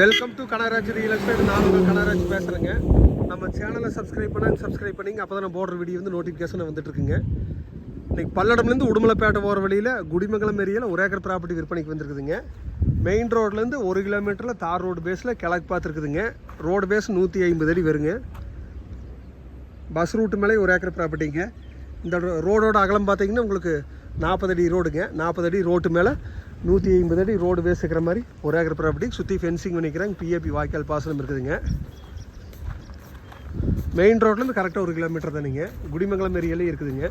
Welcome to Kanagaraj real estate நான் உங்கள் கனகராஜ் பேசுகிறேங்க நம்ம சேனலை சப்ஸ்கிரைப் பண்ண சப்ஸ்கிரைப் பண்ணிங்க. அப்போ தான் போடுற வீடியோ வந்து நோட்டிஃபிகேஷன் வந்துட்டுருக்குங்க. இன்றைக்கி பல்லடம்லேருந்து உடுமலைப்பேட்டை போகிற வழியில் குடிமங்கலம் ஏரியாவில் ஒரு ஏக்கர் ப்ராப்பர்ட்டி விற்பனைக்கு வந்திருக்குதுங்க. மெயின் ரோட்லேருந்து ஒரு கிலோமீட்டரில் தார் ரோடு பேஸில் கிழக்கு பார்த்துருக்குதுங்க. ரோடு பேஸ் நூற்றி ஐம்பது அடி வருங்க. பஸ் ரூட்டு மேலே ஒரு ஏக்கர் ப்ராப்பர்ட்டிங்க இந்த ரோடோட அகலம் பார்த்தீங்கன்னா உங்களுக்கு நாற்பது அடி ரோடுங்க நாற்பது அடி ரோட்டு மேலே நூற்றி ஐம்பது அடி ரோடு வேஸ்ட் இருக்கிற மாதிரி ஒரு ஏக்கர் ப்ராப்பர்ட்டி சுற்றி ஃபென்சிங் பண்ணிக்கிறாங்க. பிஏபி வாய்க்கால் பாசனம் இருக்குதுங்க. மெயின் ரோட்லேருந்து கரெக்டாக ஒரு கிலோமீட்டர் தானுங்க. குடிமங்கலம் ஏரியாலே இருக்குதுங்க.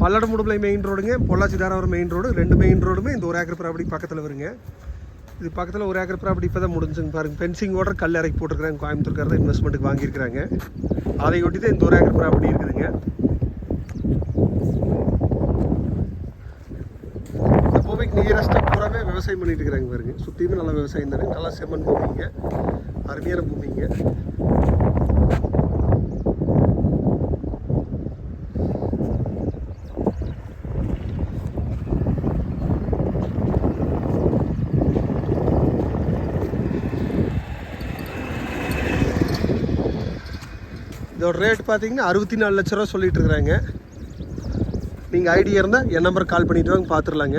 பல்லடம் முடுமலை மெயின் ரோடுங்க பொள்ளாச்சி தாராவரம் மெயின் ரோடு ரெண்டு மெயின் ரோடுமே இந்த ஒரு ஏக்கர் ப்ராப்பர்ட்டி பக்கத்தில் வருங்க. இது பக்கத்தில் ஒரு ஏக்கர் ப்ராப்பர்ட்டி இப்போ தான் முடிஞ்சுங்க பாருங்க. ஃபென்சிங் ஓட கல் இறக்கி போட்டிருக்காங்க கோயம்புத்தூர்காரர் இன்வெஸ்ட்மெண்ட்டுக்கு வாங்கியிருக்கிறாங்க. அதை ஒட்டி தான் இந்த ஒரு ஏக்கர் ப்ராப்பர்ட்டி இருக்குதுங்க இந்த பூமிக்கு நியரஸ்ட்டாக பூராவே விவசாயம் பண்ணிட்டு இருக்கிறாங்க பாருங்க. சுற்றியுமே நல்லா விவசாயம் தானே. நல்லா செம்மண் பூமிங்க அருமையான பூமிங்க இதோட ரேட் பார்த்தீங்கன்னா அறுபத்தி நாலு லட்ச ரூபா சொல்லிட்டு இருக்கிறாங்க. நீங்கள் ஐடியா இருந்தால் என் நம்பர் கால் பண்ணிட்டு வாங்க பார்த்துடலாங்க